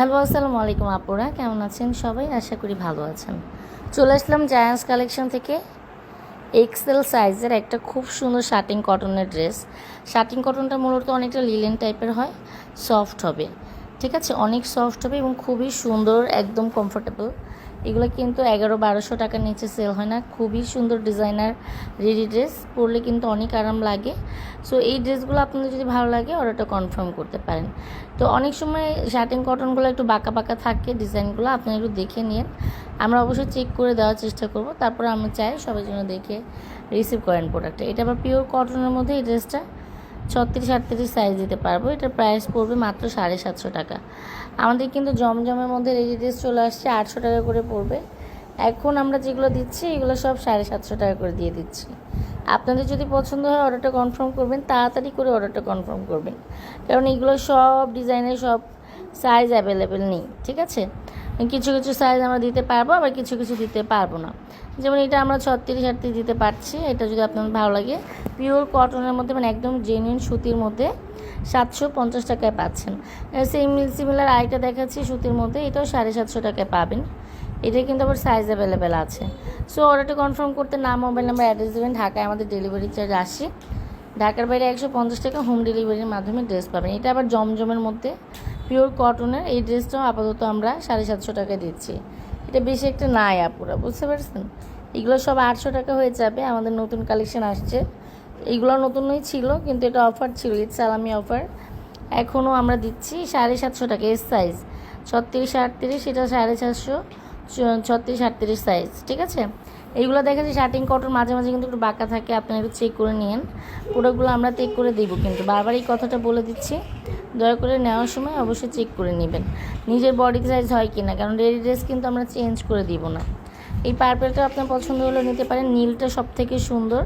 Hello, আসসালামু আলাইকুম আপুরা। কেমন আছেন সবাই? আশা করি ভালো আছেন। চলে আসলাম জায়ান্স কালেকশন থেকে। এক্সেল সাইজের একটা খুব সুন্দর শার্টিং কটনের ড্রেস শার্টিং কটনটা মূলত অনেকটা লিলেন টাইপের হয়। সফট হবে। ঠিক আছে? অনেক সফট হবে এবং খুবই সুন্দর, একদম কমফোর্টেবল এগুলো কিন্তু এগারো বারোশো টাকার নিচে সেল হয় না। খুবই সুন্দর ডিজাইনার রেডি ড্রেস পরলে কিন্তু অনেক আরাম লাগে। সো এই ড্রেসগুলো আপনাদের যদি ভালো লাগে অর্ডারটা কনফার্ম করতে পারেন। তো, অনেক সময় শার্টিং কটনগুলো একটু বাঁকা বাঁকা থাকে ডিজাইনগুলো আপনি একটু দেখে নিন। আমরা অবশ্যই চেক করে দেওয়ার চেষ্টা করব। তারপর আমি চাই সবাই জন্য দেখে রিসিভ করেন প্রোডাক্টটা এটা আবার পিওর কটনের মধ্যে এই ড্রেসটা ছত্রিশ আটত্রিশ সাইজ দিতে পারব। এটার প্রাইস পড়বে মাত্র সাড়ে সাতশো টাকা। আমাদের কিন্তু জমজমের মধ্যে রেডি ড্রেস চলে আসছে, আটশো টাকা করে পড়বে। এখন আমরা যেগুলো দিচ্ছি, এগুলো সব সাড়ে সাতশো টাকা করে দিয়ে দিচ্ছি। আপনাদের যদি পছন্দ হয় অর্ডারটা কনফার্ম করবেন, তাড়াতাড়ি করে অর্ডারটা কনফার্ম করবেন। কারণ এগুলো সব ডিজাইনের সব সাইজ অ্যাভেলেবেল নেই, ঠিক আছে? কিছু কিছু সাইজ আমরা দিতে পারব, আবার কিছু কিছু দিতে পারব না। যেমন এটা আমরা ছত্রিশ আটত্রিশ দিতে পারছি, এটা যদি আপনার ভালো লাগে। পিওর কটনের মধ্যে মানে একদম জেনুইন সুতির মধ্যে সাতশো পঞ্চাশ টাকায় পাচ্ছেন। সেম সিমিলার আরেকটা দেখাচ্ছি, সুতির মধ্যে এটাও সাড়ে সাতশো টাকায় পাবেন। এটা কিন্তু আবার সাইজ অ্যাভেলেবেল আছে। সো অর্ডারটা কনফার্ম করতে নাম মোবাইল নাম্বার অ্যাড্রেস দেবেন, ঢাকায় আমাদের ডেলিভারি চার্জ আসে। ঢাকার বাইরে একশো পঞ্চাশ টাকা হোম ডেলিভারির মাধ্যমে ড্রেস পাবেন। এটা আবার জমজমের মধ্যে পিওর কটনের এই ড্রেসটাও আপাতত আমরা সাড়ে সাতশো টাকা দিচ্ছি। এটা বেশি একটা নাই, আপুরা, বুঝতে পারছেন? এগুলো সব আটশো টাকা হয়ে যাবে, আমাদের নতুন কালেকশন আসছে। এইগুলো নতুনই ছিল, কিন্তু এটা অফার ছিল ঈদ সালামি অফার এখনও আমরা দিচ্ছি সাড়ে সাতশো টাকা এর সাইজ ছত্রিশ আটত্রিশ, এটা সাড়ে চারশো ছত্রিশ, আটত্রিশ সাইজ ঠিক আছে? এইগুলো দেখা যায় শার্টিং কটন মাঝে মাঝে কিন্তু একটু বাঁকা থাকে, আপনারা একটু চেক করে নিন প্রোডাক্টগুলো আমরা চেক করে দিব কিন্তু। বারবার এই কথাটা বলে দিচ্ছি। দয়া করে নেওয়ার সময় অবশ্যই চেক করে নেবেন। নিজের বডি সাইজ হয় কি না কারণ রেডি ড্রেস কিন্তু আমরা চেঞ্জ করে দিব না। এই পার্পেলটা আপনার পছন্দ হলে নিতে পারেন। নীলটা সব থেকে সুন্দর।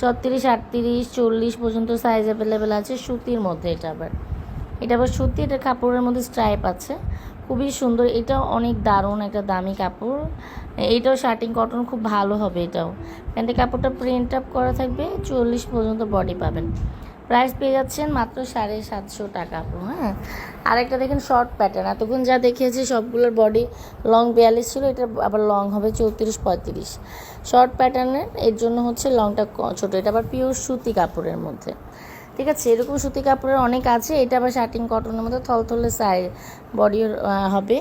ছত্রিশ, আটত্রিশ, চল্লিশ পর্যন্ত সাইজ অ্যাভেলেবেল আছে সুতির মধ্যে এটা আবার। এটা আবার সুতি, এটা কাপড়ের মধ্যে স্ট্রাইপ আছে। খুবই সুন্দর। এটাও অনেক দারুণ একটা দামি কাপড়। এইটাও শার্টিং কটন খুব ভালো হবে এটাও। প্যান্টের কাপড়টা প্রিন্ট আপ করা থাকবে, চল্লিশ পর্যন্ত বডি পাবেন। প্রাইস পেয়ে যাচ্ছেন মাত্র সাড়ে সাতশো টাকা হ্যাঁ? আরেকটা দেখেন শর্ট প্যাটার্ন এতক্ষণ যা দেখিয়েছি সবগুলোর বডি লং বিয়াল্লিশ ছিল, এটা আবার লং হবে চৌত্রিশ পঁয়ত্রিশ। শর্ট প্যাটার্নের এর জন্য হচ্ছে লংটা ছোটো। এটা আবার পিওর সুতি কাপড়ের মধ্যে। ঠিক আছে, এরকম সুতি কাপড়ের অনেক আছে, এটা আবার শার্টিং কটনের মধ্যে থলথলে সাইজ বডি হবে।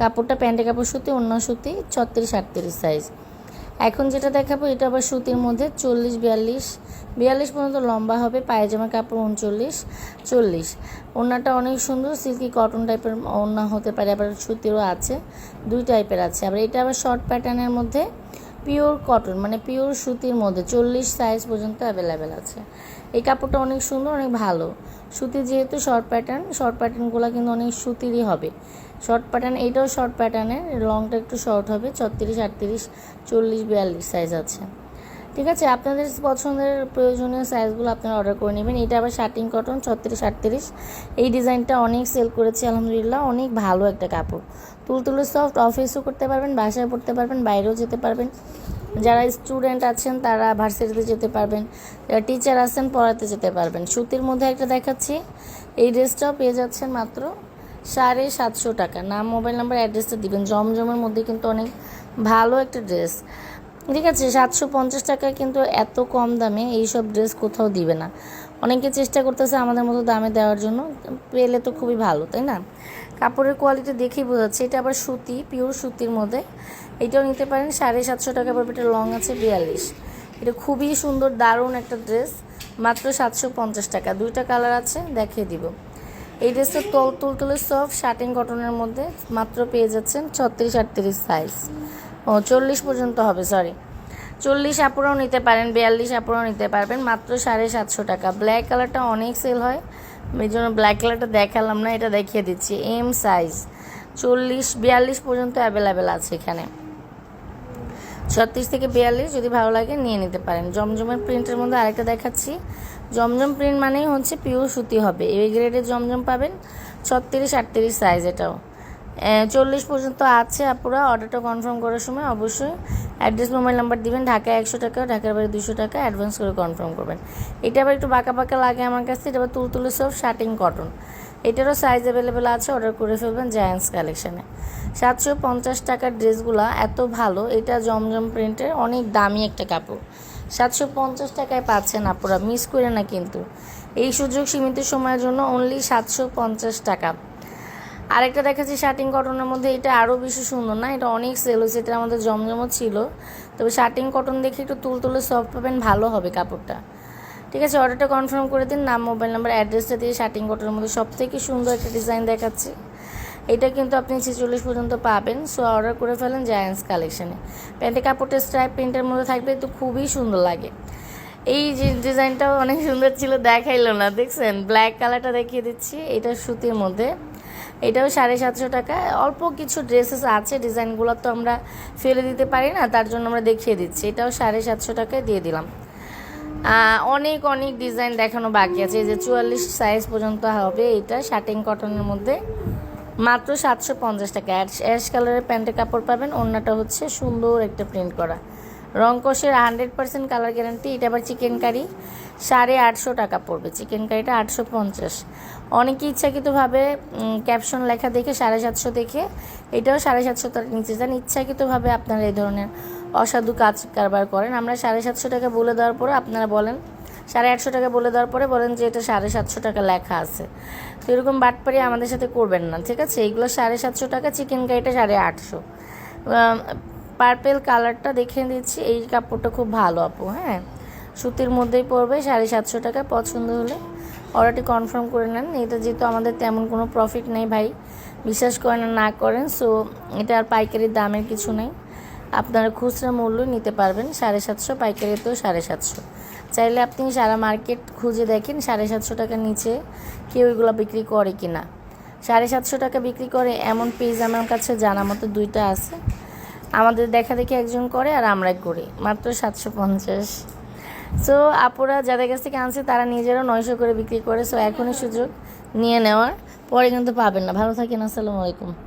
কাপড়টা প্যান্টের কাপড় সুতি, অন্য সুতি, ছত্রিশ আটত্রিশ সাইজ এখন যেটা দেখাবো, এটা আবার সুতির মধ্যে চল্লিশ, বিয়াল্লিশ বিয়াল্লিশ পর্যন্ত লম্বা হবে পায়জামার কাপড় উনচল্লিশ, চল্লিশ। ওড়নাটা অনেক সুন্দর সিল্কি কটন টাইপের ওড়না হতে পারে, আবার সুতিরও আছে, দুই টাইপের আছে। আবার এটা আবার শর্ট প্যাটার্নের মধ্যে পিওর কটন মানে পিওর সুতির মধ্যে চল্লিশ সাইজ পর্যন্ত অ্যাভেলেবেল আছে। এই কাপড়টা অনেক সুন্দর, অনেক ভালো। সুতি যেহেতু শর্ট প্যাটার্ন শর্ট প্যাটার্নগুলো কিন্তু অনেক সুতিরই হবে। শর্ট প্যাটার্ন এইটাও শর্ট প্যাটার্নের লংটা একটু শর্ট হবে, ছত্রিশ, আটত্রিশ, চল্লিশ, বিয়াল্লিশ সাইজ আছে। ঠিক আছে, আপনাদের পছন্দের প্রয়োজনীয় সাইজগুলো আপনারা অর্ডার করে নেবেন। এটা আবার শার্টিং কটন ছত্রিশ, আটত্রিশ। এই ডিজাইনটা অনেক সেল করেছে, আলহামদুলিল্লাহ, অনেক ভালো একটা কাপড়। তুলতুলে সফট অফিসও করতে পারবেন, বাসায় পড়তে পারবেন, বাইরেও যেতে পারবেন। যারা স্টুডেন্ট আছেন, তারা ভার্সিটিতে যেতে পারবেন, যারা টিচার আছেন, পড়াতে যেতে পারবেন। সুতির মধ্যে একটা দেখাচ্ছি, এই ড্রেসটাও পেয়ে যাচ্ছেন মাত্র সাড়ে সাতশো টাকা। নাম মোবাইল নাম্বার অ্যাড্রেসটা দিবেন। জমজমের মধ্যে কিন্তু অনেক ভালো একটা ড্রেস ঠিক আছে, সাতশো পঞ্চাশ টাকায় কিন্তু এত কম দামে এইসব ড্রেস কোথাও দিবে না। অনেকে চেষ্টা করতেছে আমাদের মতো দামে দেওয়ার জন্য, পেলে তো খুবই ভালো, তাই না? কাপড়ের কোয়ালিটি দেখেই বোঝাচ্ছে এটা আবার সুতি পিওর সুতির মধ্যে। এটাও নিতে পারেন সাড়ে সাতশো টাকা পড়বে। এটা লং আছে বিয়াল্লিশ। এটা খুবই সুন্দর, দারুণ একটা ড্রেস মাত্র সাতশো পঞ্চাশ টাকা। দুইটা কালার আছে, দেখিয়ে দিব। এই ড্রেসটা তল তুলতুলে সফট শার্টিং কটনের মধ্যে মাত্র পেয়ে যাচ্ছেন ছত্রিশ আটত্রিশ সাইজ ও, চল্লিশ পর্যন্ত হবে সরি চল্লিশ আপুরাও নিতে পারেন, বিয়াল্লিশ আপুরাও নিতে পারবেন। মাত্র সাড়ে সাতশো টাকা। ব্ল্যাক কালারটা অনেক সেল হয়। এই জন্য ব্ল্যাক কালারটা দেখালাম না, এটা দেখিয়ে দিচ্ছি। এম সাইজ চল্লিশ, বিয়াল্লিশ পর্যন্ত অ্যাভেলেবেল আছে এখানে। ছত্রিশ থেকে বিয়াল্লিশ যদি ভালো লাগে নিয়ে নিতে পারেন। জমজমের প্রিন্টের মধ্যে আরেকটা দেখাচ্ছি। জমজম প্রিন্ট মানেই হচ্ছে পিওর সুতি হবে। এই গ্রেডের জমজম পাবেন। ছত্রিশ, আটত্রিশ সাইজ এটাও। চল্লিশ পর্যন্ত আছে আপুরা। অর্ডারটা কনফার্ম করার সময় অবশ্যই অ্যাড্রেস মোবাইল নাম্বার দিবেন, ঢাকায় একশো টাকা, ঢাকার বাইরে দুশো টাকা অ্যাডভান্স করে কনফার্ম করবেন। এটা আবার একটু বাঁকা বাঁকা লাগে আমার কাছে, এটা আবার তুলতুলে সব শার্টিং কটন এটারও সাইজ অ্যাভেলেবেল আছে অর্ডার করে ফেলবেন জায়ান্টস কালেকশানে সাতশো পঞ্চাশ টাকার ড্রেসগুলো এত ভালো, এটা জমজম প্রিন্টের, অনেক দামি একটা কাপড়। সাতশো পঞ্চাশ টাকায় পাচ্ছেন আপুরা মিস করে না কিন্তু। এই সুযোগ সীমিত সময়ের জন্য অনলি সাতশো পঞ্চাশ টাকা। আরেকটা দেখাচ্ছি শার্টিং কটনের মধ্যে, এটা আরও বেশি সুন্দর না? এটা অনেক সেল হয়েছে এটা আমাদের জমজমও ছিল। তবে শার্টিং কটন দেখে একটু তুল তুলে সফট পাবেন, ভালো হবে কাপড়টা। ঠিক আছে অর্ডারটা কনফার্ম করে দিন, নাম মোবাইল নাম্বার অ্যাড্রেসটা দিয়ে শার্টিং কটনের মধ্যে সব থেকে সুন্দর একটা ডিজাইন দেখাচ্ছি। এটা কিন্তু আপনি ছেচল্লিশ পর্যন্ত পাবেন সো অর্ডার করে ফেলেন জায়ান্টস কালেকশানে প্যান্টের কাপড়টা স্ট্রাইপ প্রিন্টের মধ্যে থাকবে, তো খুবই সুন্দর লাগে। এই যে ডিজাইনটাও অনেক সুন্দর ছিল, দেখাইলো না, দেখছেন? ব্ল্যাক কালারটা দেখিয়ে দিচ্ছি, এটা সুতির মধ্যে। এটাও সাড়ে সাতশো টাকা। অল্প কিছু ড্রেসেস আছে ডিজাইনগুলো তো আমরা ফেলে দিতে পারি না, তার জন্য আমরা দেখিয়ে দিচ্ছি। এটাও সাড়ে সাতশো টাকায় দিয়ে দিলাম। অনেক অনেক ডিজাইন দেখানো বাকি আছে। এই যে চুয়াল্লিশ সাইজ পর্যন্ত হবে, এটা শার্টিং কটনের মধ্যে মাত্র সাতশো পঞ্চাশ টাকা। অ্যাশ কালারের প্যান্টের কাপড় পাবেন অন্যটা হচ্ছে সুন্দর একটা প্রিন্ট করা। রং কষের হান্ড্রেড পার্সেন্ট কালার গ্যারান্টি, এটা আবার চিকেন কারি সাড়ে আটশো টাকা পড়বে। চিকেন কারিটা আটশো পঞ্চাশ। অনেকে ইচ্ছাকৃতভাবে ক্যাপশন লেখা দেখে সাড়ে সাতশো দেখে, এটাও সাড়ে সাতশো টাকা নিচে। যান ইচ্ছাকৃতভাবে আপনারা এই ধরনের অসাধু কাজ কারবার করেন, আমরা সাড়ে সাতশো টাকা বলে দেওয়ার পরে আপনারা বলেন, সাড়ে আটশো টাকা বলে দেওয়ার পরে বলেন যে এটা সাড়ে সাতশো টাকা লেখা আছে। তো এরকম বাটপারি আমাদের সাথে করবেন না, ঠিক আছে? এইগুলো সাড়ে সাতশো টাকা চিকেন কারিটা সাড়ে আটশো। পার্পেল কালারটা দেখে দিচ্ছি এই কাপড়টা খুব ভালো, আপু হ্যাঁ? সুতির মধ্যেই পড়বে সাড়ে সাতশো টাকা পছন্দ হলে। অর্ডারটি কনফার্ম করে নেন। এটা যেহেতু আমাদের তেমন কোনো প্রফিট নেই ভাই, বিশ্বাস করেন না করেন সো এটা আর পাইকারির দামের কিছু নেই। আপনারা খুচরা মূল্য নিতে পারবেন, সাড়ে সাতশো, পাইকারিতেও সাড়ে সাতশো। চাইলে আপনি সারা মার্কেট খুঁজে দেখেন, সাড়ে সাতশো টাকার নিচে কেউ এগুলো বিক্রি করে কি না সাড়ে সাতশো টাকা বিক্রি করে এমন পেজ আমার কাছে জানা মতো দুইটা আছে। আমাদের দেখা দেখি একজন করে আর আমরা করি। মাত্র সাতশো পঞ্চাশ। সো আপুরা যাদের কাছ থেকে আনছে, তারা নিজেরও নয়শো করে বিক্রি করে সো এখনই সুযোগ নিয়ে নেওয়ার। পরে কিন্তু পাবেন না। ভালো থাকেন, আসসালামু আলাইকুম।